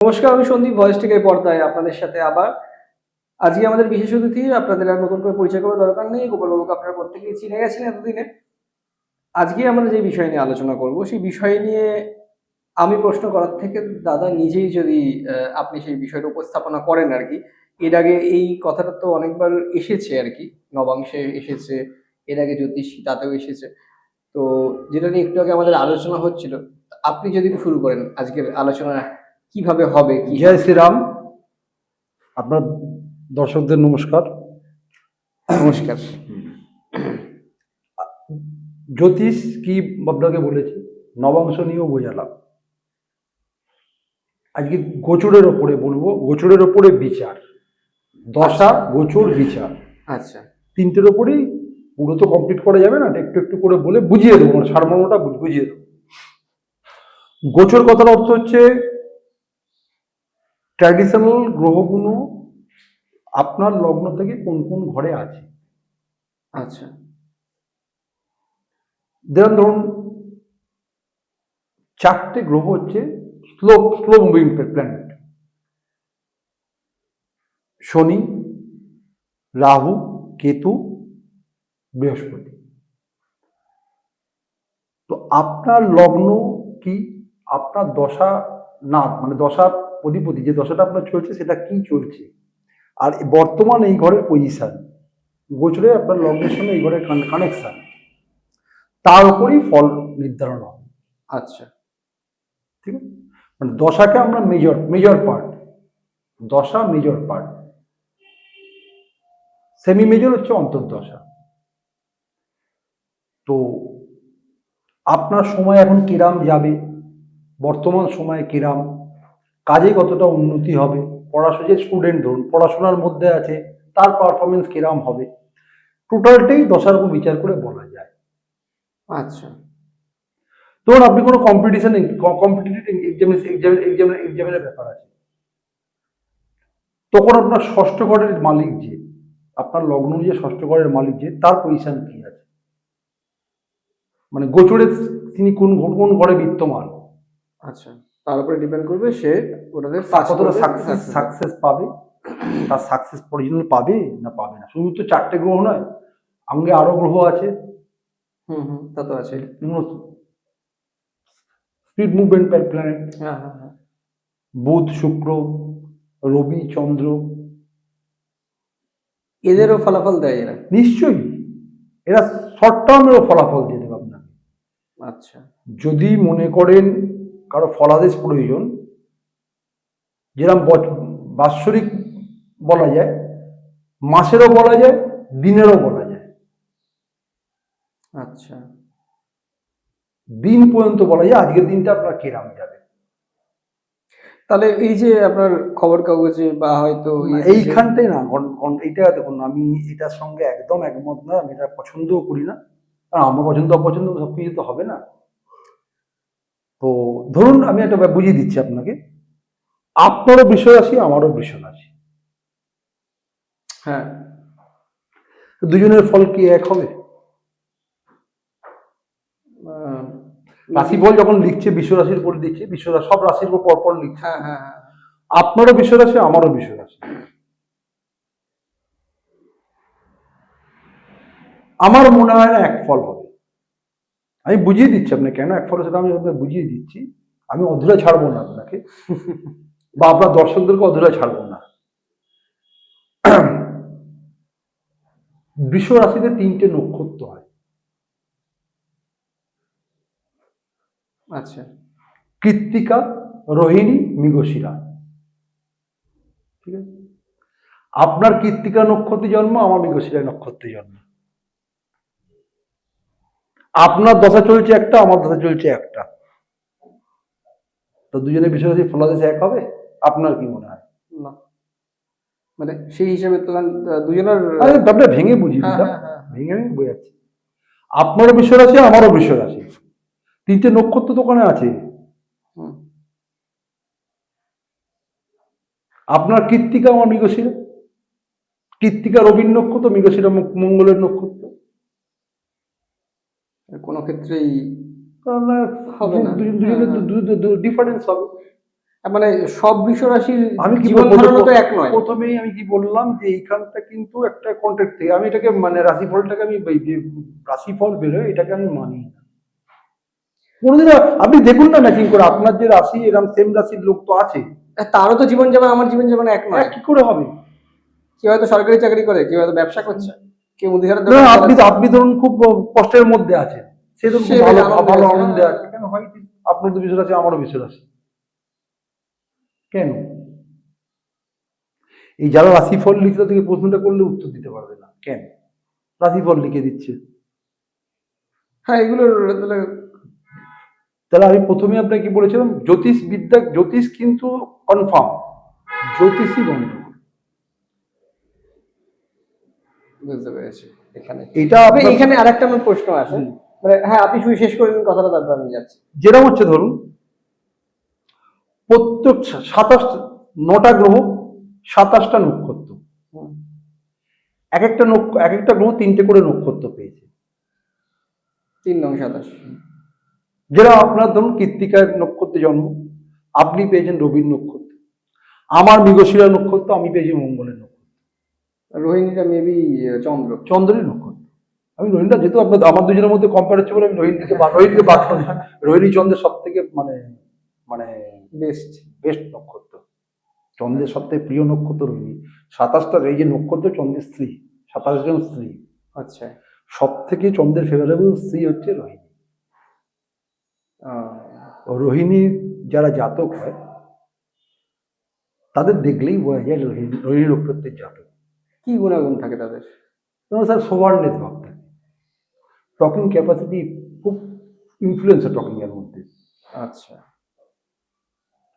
নমস্কার, আমি সন্দীপ ভয়েস থেকে পর্দায় আপনাদের সাথে আবার। আজকে আমাদের বিশেষ অতিথি, আপনাদের আর নতুন করে পরিচয় করার দরকার নেই। গোপালবাবুকে আপনারা প্রত্যেকেই চিনে গেছেন এতদিনে। আজকে আমরা যে বিষয় নিয়ে আলোচনা করব, সেই বিষয় নিয়ে আমি প্রশ্ন করার থেকে দাদা নিজেই যদি আপনি সেই বিষয়টা উপস্থাপনা করেন আর কি, এর আগে এই কথাটা তো অনেকবার এসেছে আর কি, নবাংশে এসেছে, এর আগে জ্যোতিষ তাতেও এসেছে। তো যেটা নিয়ে একটু আগে আমাদের আলোচনা হচ্ছিল, আপনি যদি শুরু করেন আজকের আলোচনা কীভাবে হবে কি জয় শ্রীরাম। আপনার দর্শকদের নমস্কার। নমস্কার। জ্যোতিষ কি আপনাকে বলেছি? নবাংশ নিয়েও বোঝালাম আজকে গোচরের ওপরে বলব গোচরের ওপরে বিচার। দশা গোচর বিচার। আচ্ছা। তিনটের ওপরেই পুরো তো কমপ্লিট করা যাবে না একটু একটু করে বলে বুঝিয়ে দেবো মানে সারমর্মটা বুঝিয়ে দেবো। গোচর কথার অর্থ হচ্ছে ট্র্যাডিশনাল গ্রহগুলো আপনার লগ্ন থেকে কোন কোন ঘরে আছে? আচ্ছা। যেমন ধরুন চারটে গ্রহ হচ্ছে slow slow moving planet Shani Rahu Ketu Brihaspati. তো আপনার লগ্ন কি আপনার দশা না মানে দশা অধিপতি যে দশাটা আপনার চলছে সেটা কি চলছে? আর বর্তমান এই ঘরের পজিশন গোচরে আপনার লগ্নের সঙ্গে এই ঘরের কানেকশান তার উপরেই ফল নির্ধারণ হবে আচ্ছা। ঠিক আছে? মানে দশাকে আমরা মেজর মেজর পার্ট দশা মেজর পার্ট সেমি মেজর হচ্ছে অন্তর্দশা তো আপনার সময় এখন কিরাম যাবে বর্তমান সময়ে কিরাম কাজে কতটা উন্নতি হবে? পড়াশোনা যে স্টুডেন্ট ধরুন পড়াশোনার মধ্যে আছে তার পারফরমেন্স কিরাম হবে? টোটালটাই দশার উপর বিচার করে বলা যায়। আচ্ছা। ধরুন আপনি কোনো কম্পিটিশন কম্পিটিটিভ এক্সাম এক্সাম এক্সামের ব্যাপার আছে। তখন আপনার ষষ্ঠ ঘরের মালিক যে আপনার লগ্ন যে ষষ্ঠ ঘরের মালিক যে তার পজিশন কি আছে? মানে গোচরে তিনি কোন কোন ঘরে বিত্তমান? আচ্ছা। তার উপরে ডিপেন্ড করবে সে ওটাতে কতটা সাকসেস সাকসেস পাবে? তার সাকসেস অরিজিনাল পাবে না পাবে না? শুধু তো চারটে গ্রহ নয় সঙ্গে আরও গ্রহ আছে। হুম হুম তা তো আছে স্পিড মুভমেন্ট প্ল্যানেট হ্যাঁ হ্যাঁ হ্যাঁ। বুধ শুক্র রবি চন্দ্র। এদেরও ফলাফল দেয় এরা। নিশ্চয়ই। এরা শর্ট টার্মেরও ফলাফল দিয়ে দেবে আপনাকে। আচ্ছা। যদি মনে করেন কারও ফলাদেশ প্রয়োজন যেরকম বাৎসরিক বলা যায় মাসেরও বলা যায় দিনেরও বলা যায়। আচ্ছা। দিন পর্যন্ত বলা যায় আজকের দিনটা আপনার কেরাম যাবে। তাহলে এই যে আপনার খবর কাগজে বা হয়তো এইখানটাই না এইটা দেখুন আমি এটার সঙ্গে একদম একমত না আমি এটা পছন্দও করি না। কারণ আমার পছন্দ অপছন্দ সব কিছু তো হবে না। তো ধরুন আমি একটা বুঝিয়ে দিচ্ছি আপনাকে। আপনারও বিষয় আছে আমারও বিষয় আছে হ্যাঁ। দুজনের ফল কি এক হবে? রাশিফল যখন লিখছে বিশ্ব রাশির উপর লিখছে বিশ্ব রাশি সব রাশির উপর পরপর লিখছে। হ্যাঁ হ্যাঁ হ্যাঁ। আপনারও বিষয় রাশি আমারও বিষয় রাশি আমার মনে হয় না এক ফল হবে। আমি বুঝিয়ে দিচ্ছি আপনাকে কেন এক ফল সেটা আমি আপনাকে বুঝিয়ে দিচ্ছি আমি অধুরা ছাড়বো না আপনাকে বা আপনার দর্শকদেরকে অধুরা ছাড়বো না। বৃষ রাশিতে তিনটে নক্ষত্র হয়। আচ্ছা। কৃত্তিকা রোহিণী মৃগশিরা। ঠিক আছে। আপনার কৃত্তিকা নক্ষত্রে জন্ম আমার মৃগশিরা নক্ষত্রে জন্ম। আপনার দশা চলছে একটা আমার দশা চলছে একটা। তো দুজনের বিষয় যদি ফলাদেশ এক হবে আপনার কি মনে হয়? না। মানে সেই হিসাবে তো দুজনের ব্যাপারটা ভেঙে বুঝিয়ে হ্যাঁ, হ্যাঁ, হ্যাঁ। ভেঙে ভেঙে বোঝাচ্ছি। আপনারও বিষয় আছে আমারও বিষয় আছে। তিনটে নক্ষত্র দোকানে আছে। আপনার কৃত্তিকা আমার মৃগশিরা। কৃত্তিকা রবীন নক্ষত্র মৃগশিরা মঙ্গলের নক্ষত্র। ক্ষেত্রেই হবে না। হ্যাঁ, ডিফারেন্স হবে। মানে সব বিশ্বরাশির আমি কি? তো এক নয়। প্রথমেই আমি কি বললাম যে এইখানটা কিন্তু একটা কন্ট্রাক্ট থেকে আমি এটাকে মানে রাশিফলটাকে আমি রাশিফল বেরোয় এটাকে আমি মানি। না কোনোদিন আপনি দেখুন না ম্যাচিং করে আপনার যে রাশি এরকম সেম রাশির লোক তো আছে। তারও তো জীবন যেমন আমার জীবন যেমন এক নয়। কি করে হবে? কেউ হয়তো সরকারি চাকরি করে কেউ হয়তো ব্যবসা করছে কেউ আপনি আপনি ধরুন খুব কষ্টের মধ্যে আছেন। সে ধরুন ভালো ভালো আছে, হ্যাঁ। আছে। কেন হয় আপনার তো বিষয় আছে আমারও বিষয় আছে। কেন? এই যারা রাশিফল লিখতে থেকে প্রশ্নটা করলে উত্তর দিতে পারবে না। কেন? রাশিফল লিখে দিচ্ছে। হ্যাঁ এগুলোর তাহলে তাহলে আমি প্রথমে আপনাকে কি বলেছিলাম জ্যোতিষ বিদ্যা জ্যোতিষ কিন্তু কনফার্ম জ্যোতিষই বন্ধ। বুঝতে পেরেছি এখানে। এটা এখানে আরেকটা আমার প্রশ্ন আছে। মানে হ্যাঁ আপনি শুধু শেষ করে দিন কথাটা তারপর আমি যাচ্ছি। যেরকম হচ্ছে ধরুন প্রত্যেক সাতাশ নটা গ্রহ সাতাশটা নক্ষত্র। এক একটা নক্ষ এক একটা গ্রহ তিনটে করে নক্ষত্র পেয়েছে। তিন নং সাতাশ। যেটা আপনার ধরুন কৃত্তিকার নক্ষত্রে জন্ম আপনি পেয়েছেন রবির নক্ষত্র। আমার মৃগশিরা নক্ষত্র আমি পেয়েছি মঙ্গলের নক্ষত্র। রোহিণীটা মেবি চন্দ্র। চন্দ্রের নক্ষত্র। আমি রোহিণীটা যেহেতু আপনার আমার দুজনের মধ্যে কম্পেয়ার হচ্ছে বলে আমি রোহিণীকে বা- রোহিণীকে বাদ করি না। রোহিণী চন্দ্রের সব থেকে মানে মানে বেস্ট বেস্ট নক্ষত্র। চন্দ্রের সব থেকে প্রিয় নক্ষত্র রোহিণী। সাতাশটা এই যে নক্ষত্র চন্দ্রের স্ত্রী সাতাশ জন স্ত্রী। আচ্ছা। সব থেকে চন্দ্রের ফেভারেবল স্ত্রী হচ্ছে রোহিণী। আহ, রোহিণীর যারা জাতক হয় তাদের দেখলেই বোঝা যায় রোহিণী রোহিণী নক্ষত্রের জাতক। কি গুণাগুণ থাকে তাদের? স্যার সোভারনেস ভাব টকিং ক্যাপাসিটি খুব ইনফ্লুয়েন্স হয় টকিং এর মধ্যে। আচ্ছা।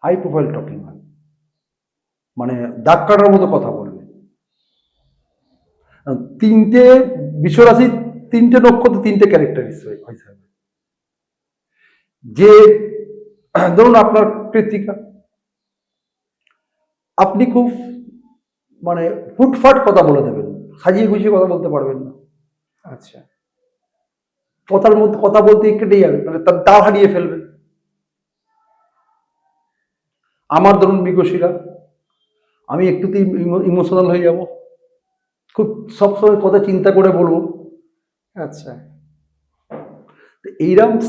হাই প্রোফাইল টকিং হয়। মানে দাগ কাটার মতো কথা বলবে। তিনটে বিশ্বরাশি তিনটে নক্ষত্র তিনটে ক্যারেক্টার হিসাবে যে ধরুন আপনার কৃত্তিকা। আপনি খুব মানে ফুটফাট কথা বলে দেবেন সাজিয়ে গুছিয়ে কথা বলতে পারবেন না। আচ্ছা। কথার মধ্যে কথা বলতে কেটে যাবে মানে তার দাঁড় হারিয়ে ফেলবে। আমার ধরুন বিকশিরা আমি একটুতেই ইমোশনাল হয়ে যাব। খুব সবসময় কথা চিন্তা করে বলব। আচ্ছা। তো এইরকম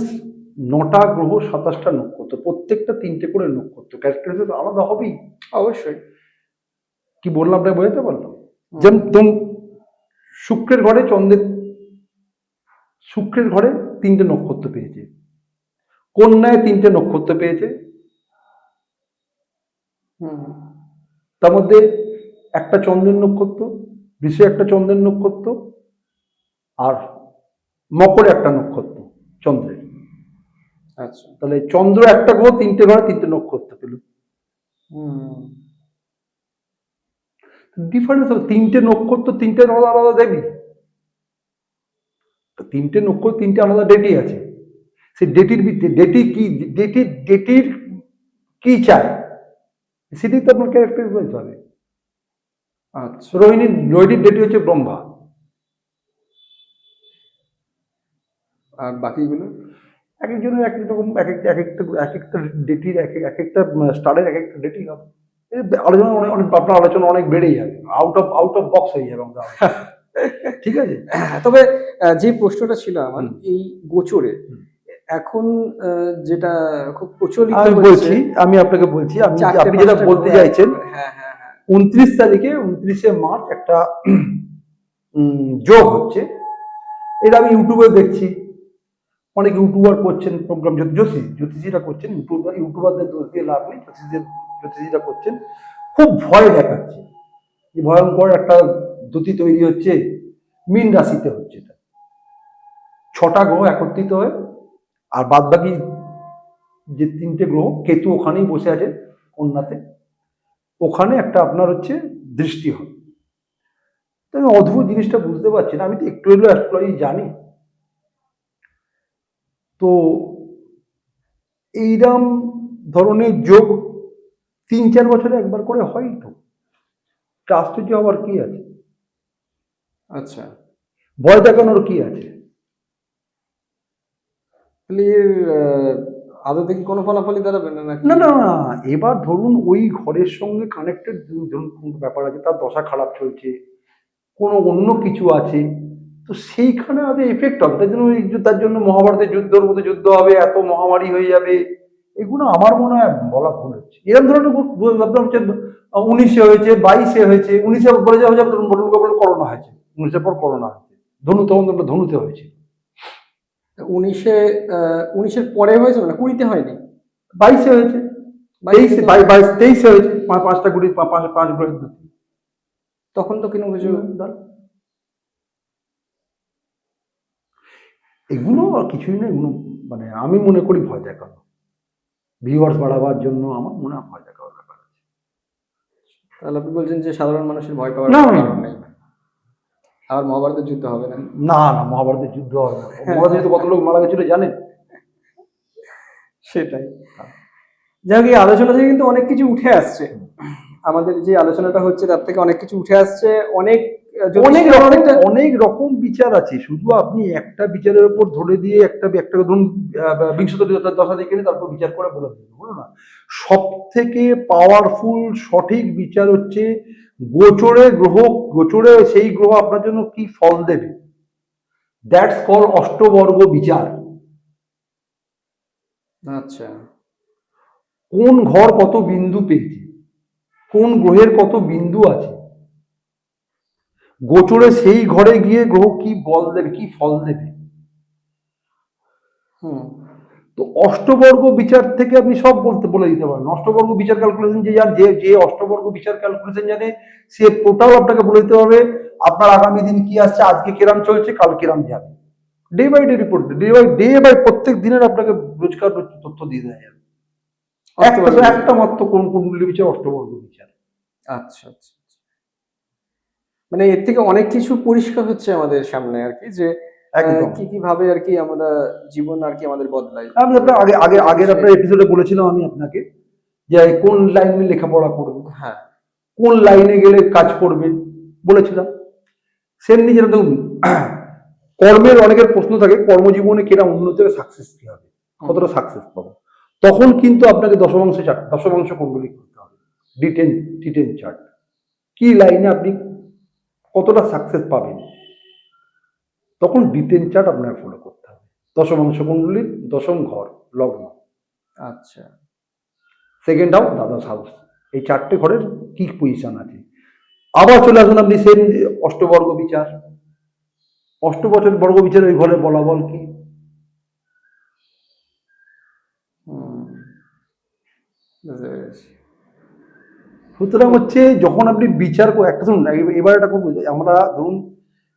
নটা গ্রহ সাতাশটা নক্ষত্র প্রত্যেকটা তিনটে করে নক্ষত্র ক্যারেক্টার আলাদা হবেই। অবশ্যই। কি বললাম আপনাকে বোঝাতে পারলাম? যেমন তুম শুক্রের ঘরে চন্দ্রের শুক্রের ঘরে তিনটে নক্ষত্র পেয়েছে। কন্যায় তিনটে নক্ষত্র পেয়েছে। হুম। তার মধ্যে একটা চন্দ্রের নক্ষত্র বিশ্বে একটা চন্দ্রের নক্ষত্র আর মকরে একটা নক্ষত্র চন্দ্রের। আচ্ছা। তাহলে চন্দ্র একটা গ্রহ তিনটে ঘরে তিনটে নক্ষত্র পেল। ডিফারেন্স তিনটে নক্ষত্র তিনটে আলাদা আলাদা দেবী। তিনটে নক্ষত্র তিনটে আলাদা ডেটি আছে। সেই ডেটির ভিত্তি ডেটি কি ডেটির ডেটির কি চায়? সেটাই তো আপনার ক্যারেক্টার বলতে হবে। আচ্ছা। রোহিণীর রোহিণীর ডেটি হচ্ছে ব্রহ্মা। আর বাকিগুলো? এক একজনের এক এক রকম এক একটা এক একটা এক একটা ডেটির এক এক- এক একটা স্টারের এক একটা ডেটি হবে। আলোচনা অনেক অনেক আপনার আলোচনা অনেক বেড়েই যাবে। Out of out of box হয়ে যাবে আমাদের আলোচনা। ঠিক আছে? তবে যে প্রশ্নটা ছিল আমার এই গোচরে এখন যেটা খুব প্রচলিত আমি বলছি আমি আপনাকে বলছি আপনি আপনি যেটা বলতে চাইছেন হ্যাঁ হ্যাঁ হ্যাঁ। উনত্রিশ তারিখে উনত্রিশে মার্চ একটা যোগ হচ্ছে। এটা আমি ইউটিউবে দেখছি। অনেক ইউটিউবার করছেন প্রোগ্রাম জ্যোতিষী জ্যোতিষীরা করছেন ইউটিউবার ইউটিউবারদের দোষ দিয়ে লাভ নেই জ্যোতিষীদের জ্যোতিষীরা করছেন। খুব ভয় দেখাচ্ছে। যে ভয়ঙ্কর একটা দ্যুতি তৈরি হচ্ছে, মীন রাশিতে হচ্ছে এটা। ছটা গ্রহ একত্রিত হয়ে, আর বাদ বাকি যে তিনটে গ্রহ, কেতু ওখানেই বসে আছে কন্যাতে। ওখানে একটা আপনার হচ্ছে দৃষ্টি হয়। তো আমি অদ্ভুত জিনিসটা বুঝতে পারছি না, আমি তো একটু হলেও অ্যাস্ট্রোলজি জানি। তো এইরম ধরনের যোগ তিন চার বছরে একবার করে হয় তো। আশ্চর্য হওয়ার কি আছে? আচ্ছা। ভয় দেখানোর কি আছে? আদতে কি কোনো ফলাফলই দাঁড়াবে না না না না এবার ধরুন ওই ঘরের সঙ্গে কানেক্টেড ধরুন কোনো ব্যাপার আছে তার দশা খারাপ চলছে কোনো অন্য কিছু আছে তো সেইখানে হয়তো এফেক্ট হবে। তার জন্য তার জন্য মহাভারতের যুদ্ধের মতো যুদ্ধ হবে এত মহামারী হয়ে যাবে এগুলো আমার মনে হয় বলা ভুল হচ্ছে। এরকম ধরনের আপনার হচ্ছে উনিশে হয়েছে বাইশে হয়েছে উনিশে বলে যাওয়া যাবে ধরুন করোনা হয়েছে। উনিশের পর করোনা হয়েছে। ধনু তখন ধনুতে হয়েছে। উনিশে উনিশের পরে হয়েছে না কুড়িতে হয়নি? বাইশে হয়েছে। তেইশে বাইশ তেইশে হয়েছে। পাঁচটা কুড়ি পাঁচ পাঁচ গ্রহের তখন তো কোনো কিছু এগুলো আর কিছুই না এগুলো মানে আমি মনে করি ভয় দেখানো। ভিউয়ার্স বাড়াবার জন্য আমার মনে হয় ভয় দেখাবার ব্যাপার আছে। তাহলে আপনি বলছেন যে সাধারণ মানুষের ভয় পাওয়ার না, মহাভারতের যুদ্ধ হবে না। না না মহাভারতের যুদ্ধ হবে না। মহাভারতে কত লোক মারা গেছিল জানেন? সেটাই। যাই হোক এই আলোচনা থেকে কিন্তু অনেক কিছু উঠে আসছে। আমাদের যে আলোচনাটা হচ্ছে তার থেকে অনেক কিছু উঠে আসছে। অনেক অনেক রকম অনেকটা অনেক রকম বিচার আছে। শুধু আপনি একটা বিচারের উপর ধরে দিয়ে একটা একটা ধরুন বিংশতি দশা- দেখে তারপর বিচার করে বলে দেবেন বলো না। সব থেকে পাওয়ারফুল সঠিক বিচার হচ্ছে গোচরে গ্রহ গোচরে সেই গ্রহ আপনার জন্য কি ফল দেবে? দ্যাটস কল অষ্টবর্গ বিচার। আচ্ছা। কোন ঘর কত বিন্দু পেয়েছে? কোন গ্রহের কত বিন্দু আছে? গোচরে সেই ঘরে গিয়ে গ্রহ কি বল দেবে কি ফল দেবে? হুম। তো অষ্টবর্গ বিচার থেকে আপনি সব বলতে বলে দিতে পারেন। অষ্টবর্গ বিচার ক্যালকুলেশন যে যার যে যে অষ্টবর্গ বিচার ক্যালকুলেশন জানে সে টোটাল আপনাকে বলে দিতে পারবে আপনার আগামী দিন কি আসছে আজকে কিরাম চলছে কাল কিরাম যাবে। Day by day report day by day by প্রত্যেক দিনের আপনাকে রোজকার তথ্য দিয়ে দেওয়া যাবে। একটা মাত্র কোন কুণ্ডলী বিচার অষ্টবর্গ বিচার। আচ্ছা আচ্ছা আচ্ছা। মানে এর থেকে অনেক কিছু পরিষ্কার হচ্ছে আমাদের সামনে আর কি যে একদম। কি কি ভাবে আর কি আমরা জীবন আর কি আমাদের বদলাই? আমি আপনার আগে আগে আগের আপনার এপিসোডে বলেছিলাম আমি আপনাকে যে কোন লাইনে লেখাপড়া করবে? হ্যাঁ। কোন লাইনে গেলে কাজ করবে? বলেছিলাম। সেমনি যেটা দেখুন কর্মের অনেকের প্রশ্ন থাকে কর্মজীবনে কিরা উন্নতি হবে সাকসেস কি হবে? কতটা সাকসেস পাবো? তখন কিন্তু আপনাকে দশমাংশ চার্ট দশমাংশ কুণ্ডলী করতে হবে? ডিটেন ডিটেন চার্ট কি লাইনে আপনি কতটা সাকসেস পাবেন? তখন ডিটেন চার্ট আপনাকে ফলো করতে হবে। দশমাংশ কুণ্ডলীর দশম ঘর লগ্ন। আচ্ছা। সেকেন্ড হাউস দ্বাদশ হাউস এই চারটে ঘরের কি পজিশন আছে? আবার চলে আসুন আপনি সেম অষ্টবর্গ বিচার। অষ্টবছর বর্গ বিচার ওই ঘরের বলাবল কি? সুতরাং হচ্ছে যখন আপনি বিচার একটা শুনুন এবার এটা যে আমরা ধরুন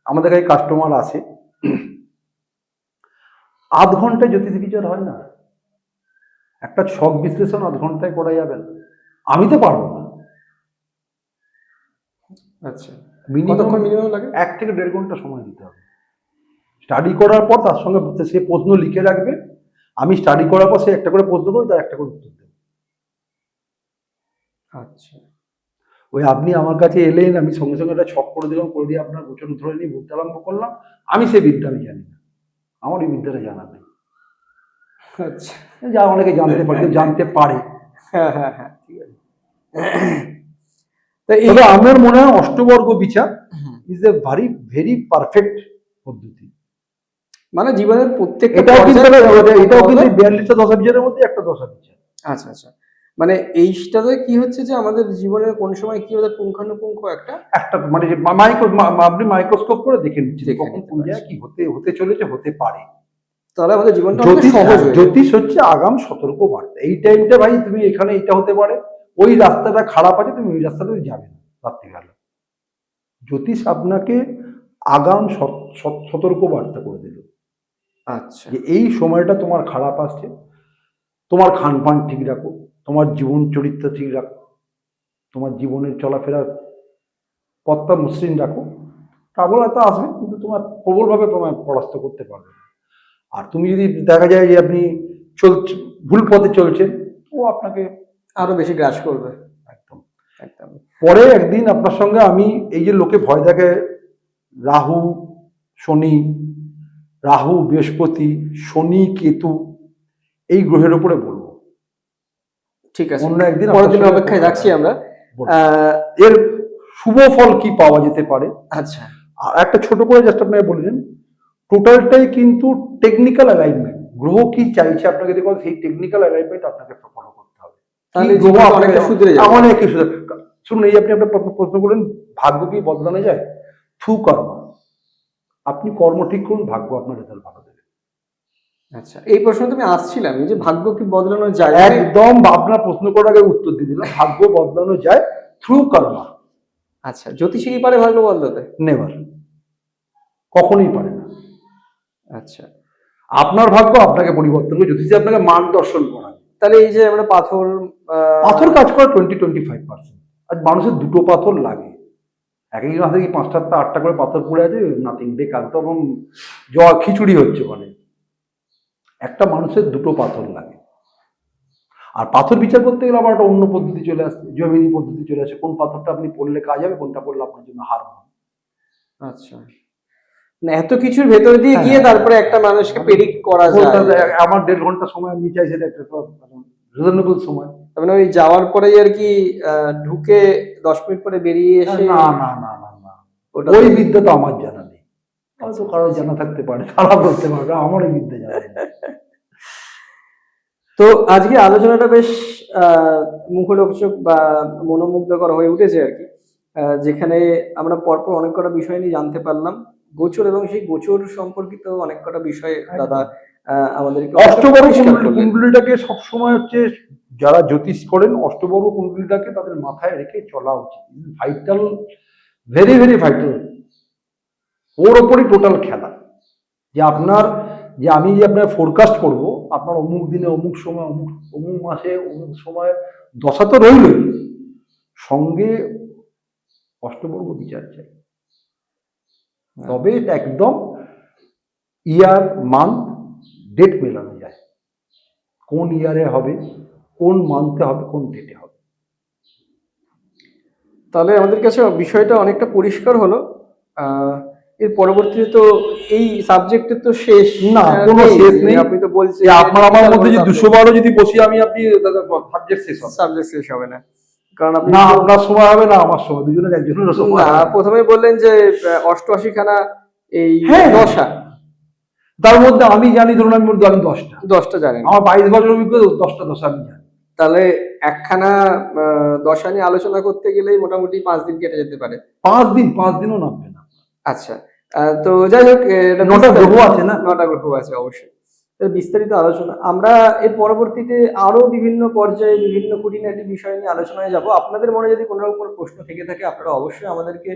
আমাদের কাছে কাস্টমার আসে আধ ঘন্টায় জ্যোতিষ বিচার হয় না। একটা ছক বিশ্লেষণ আধ ঘন্টায় করা যাবে না। আমি তো পারব না। আচ্ছা। মিনিমাম মিনিমাম লাগে? এক থেকে দেড় ঘণ্টা সময় দিতে হবে। স্টাডি করার পর তার সঙ্গে সে প্রশ্ন লিখে রাখবে। আমি স্টাডি করার পর সে একটা করে প্রশ্ন করবে তার একটা করে উত্তর দেবে। আচ্ছা। ওই আপনি আমার কাছে এলেন আমি সঙ্গে সঙ্গে একটা ছক করে দিলাম করে দিয়ে আপনার গোচর ধরে নিয়ে ভর্তি আরম্ভ করলাম। আমি সেই বিদ্যা আমি জানি না। আমার এই বিদ্যাটা জানা নেই। আচ্ছা। যা অনেকে জানতে পারে জানতে পারে। হ্যাঁ হ্যাঁ হ্যাঁ ঠিক আছে। তবে আমার মনে হয় অষ্টবর্গ বিচার। Is a very very perfect পদ্ধতি। মানে জীবনের প্রত্যেকটা এটাও কিন্তু এটাও কিন্তু বিয়াল্লিশটা দশা বিচারের মধ্যে একটা দশা বিচার। আচ্ছা আচ্ছা। মানে এইটাতে কি হচ্ছে যে আমাদের জীবনের কোন সময় কি হবে পুঙ্খানুপুঙ্খ একটা একটা মানে যে মাইক্রো আপনি মাইক্রোস্কোপ করে দেখে নিচ্ছেন কখন কোন জায়গায় কি হতে হতে চলেছে হতে পারে। তাহলে আমাদের জীবনটা জ্যোতিষ জ্যোতিষ হচ্ছে আগাম সতর্ক বার্তা এই টাইমটা ভাই তুমি এখানে এটা হতে পারে। ওই রাস্তাটা খারাপ আছে তুমি ওই রাস্তাটা যাবে না রাত্রিবেলা। জ্যোতিষ আপনাকে আগাম সত- সত- সতর্ক বার্তা করে দিল। আচ্ছা। এই সময়টা তোমার খারাপ আসছে তোমার খান পান ঠিক রাখো তোমার জীবন চরিত্র ঠিক রাখো তোমার জীবনের চলাফেরার পথটা মসৃণ রাখো। ট্রাবল হয়তো আসবে কিন্তু তোমার প্রবলভাবে তোমার পরাস্ত করতে পারবে। আর তুমি যদি দেখা যায় যে আপনি চলছে ভুল পথে চলছেন ও আপনাকে আরও বেশি গ্রাস করবে। একদম। একদম। পরে একদিন আপনার সঙ্গে আমি এই যে লোকে ভয় দেখে রাহু শনি রাহু বৃহস্পতি শনি কেতু এই গ্রহের উপরে বলব। ঠিক আছে। অন্য একদিন পরের আপনার অপেক্ষায় রাখছি আমরা। এর শুভ ফল কি পাওয়া যেতে পারে? আচ্ছা। আর একটা ছোট করে জাস্ট আপনাকে বলেছেন টোটালটাই কিন্তু টেকনিক্যাল অ্যালাইনমেন্ট গ্রহ কি চাইছে আপনাকে দেখুন সেই টেকনিক্যাল অ্যালাইনমেন্ট আপনাকে ফলো করতে হবে। তাহলে গ্রহ আপনাকে- অনেকটা শুধরে যাবে। অনেক কিছু শুনুন এই আপনি আপনার প্রশ্ন করলেন ভাগ্য কি বদলানো যায়? থ্রু কর্ম। আপনি কর্ম ঠিক করুন ভাগ্য আপনার রেজাল্ট ভালো আচ্ছা এই প্রশ্ন তুমি আসছিলাম যে ভাগ্য কি বদলানো যায় মানে একদম আপনার প্রশ্ন করার আগে উত্তর দিয়ে দিলাম ভাগ্য বদলানো যায় থ্রু কর্মা আচ্ছা জ্যোতিষী কি পারে ভাগ্য বদলাতে? নেভার কখনোই পারে না। আচ্ছা। আপনার ভাগ্য আপনাকে পরিবর্তন করে জ্যোতিষী আপনাকে মান দর্শন করাবে তাহলে এই যে আমরা পাথর পাথর কাজ করে টোয়েন্টি টোয়েন্টি ফাইভ পার্সেন্ট আজ মানুষের দুটো পাথর লাগে। এক একজন আছে কি পাঁচটা আটটা করে পাথর পড়ে আছে নাথিং বেকার তখন জ খিচুড়ি হচ্ছে ওখানে একটা মানুষের দুটো পাথর লাগে। আর পাথর বিচার করতে গেলে আবার একটা অন্য পদ্ধতি চলে আসছে জমিনি পদ্ধতি চলে আসে। কোন পাথরটা আপনি পড়লে কাজ হবে কোনটা পড়লে আপনার জন্য হার হবে। আচ্ছা। না এত কিছুর ভেতর দিয়ে হ্যাঁ। গিয়ে তারপরে একটা মানুষকে প্রেডিক্ট করা যায়। আমার দেড় ঘণ্টা সময় আমি চাই সেটা একটা রিজনেবল সময়। মানে ওই যাওয়ার পরেই আর কি আহ, ঢুকে দশ মিনিট পরে বেরিয়ে এসে না না না না না। ওই বিদ্যা তো আমার জানা হয়তো কারও জানা থাকতে পারে তারা করতে পারবে আমার ওই বিদ্যা জানা তো আজকে আলোচনাটা বেশ আহ, মুখরোচক বা মনোমুগ্ধকর হয়ে উঠেছে আর কি। যেখানে আমরা পরপর অনেক কটা বিষয় নিয়ে জানতে পারলাম। গোচর এবং সেই গোচর সম্পর্কিত অনেক কটা বিষয় দাদা আহ, আমাদেরকে অষ্টবর্গ পরিষ্কার কুণ্ডলীটাকে সবসময় হচ্ছে যারা জ্যোতিষ করেন অষ্টবর্গ কুণ্ডলীটাকে তাদের মাথায় রেখে চলা উচিত। ভাইটাল ভেরি ভেরি ভাইটাল ওর ওপরই টোটাল খেলা। যে আপনার যে আমি যে আপনার ফোরকাস্ট করব আপনার অমুক দিনে অমুক সময় অমুক অমুক মাসে অমুক সময় দশা তো রইলই। সঙ্গে অষ্টবর্গ বিচার চাই। তবে এটা একদম ইয়ার মান্থ ডেট মেলানো যায়। কোন ইয়ারে হবে কোন মান্থে হবে কোন ডেটে হবে। তাহলে আমাদের কাছে বিষয়টা অনেকটা পরিষ্কার হলো। আহ, এর পরবর্তীতে তো এই সাবজেক্টের তো শেষ। না, কোনো শেষ নেই। আপনি তো বলছেন আপনার আমার মধ্যে যে দুশো বারো যদি বসি আমি আপনি সাবজেক্ট শেষ হবে। সাবজেক্ট শেষ হবে না। কারণ আপনি না আপনার সময় হবে না আমার সময় দুজনের একজনের সময় না প্রথমে বললেন যে আহ, অষ্টআশি খানা এই হ্যাঁ। দশা। তার মধ্যে আমি জানি ধরুন আমি বলতে আমি দশটা। দশটা জানেন। আমার বাইশ বছর অভিজ্ঞতা দশটা দশা আমি জানি। তাহলে একখানা আহ, দশা নিয়ে আলোচনা করতে গেলেই মোটামুটি পাঁচ দিন কেটে যেতে পারে। পাঁচ দিন পাঁচ দিনও নামবে না। আচ্ছা। তো যাই হোক নটা গ্রহ আছে না? নটা গ্রহ আছে অবশ্যই। বিস্তারিত আলোচনা। আমরা এর পরবর্তীতে আরও বিভিন্ন পর্যায়ে বিভিন্ন খুঁটিনাটি বিষয় নিয়ে আলোচনায় যাব। আপনাদের মনে যদি কোনো রকম প্রশ্ন থেকে থাকে আপনারা অবশ্যই আমাদেরকে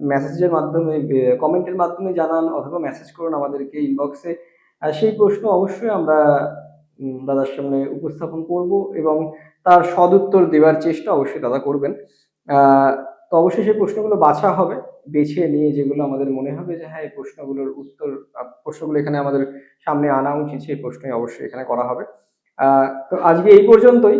মেসেজের মাধ্যমে কমেন্টের মাধ্যমে জানান অথবা মেসেজ করুন আমাদেরকে ইনবক্সে সেই প্রশ্ন অবশ্যই আমরা দাদার সামনে উপস্থাপন করব এবং তার সদুত্তর দেওয়ার চেষ্টা অবশ্যই দাদা করবেন। আহ, তো অবশ্যই সেই প্রশ্নগুলো বাছা হবে, বেছে নিয়ে যেগুলো আমাদের মনে হবে যে হ্যাঁ এই প্রশ্নগুলোর উত্তর প্রশ্নগুলো এখানে আমাদের সামনে আনা উচিত, সেই প্রশ্নই অবশ্যই এখানে করা হবে। তো আজকে এই পর্যন্তই।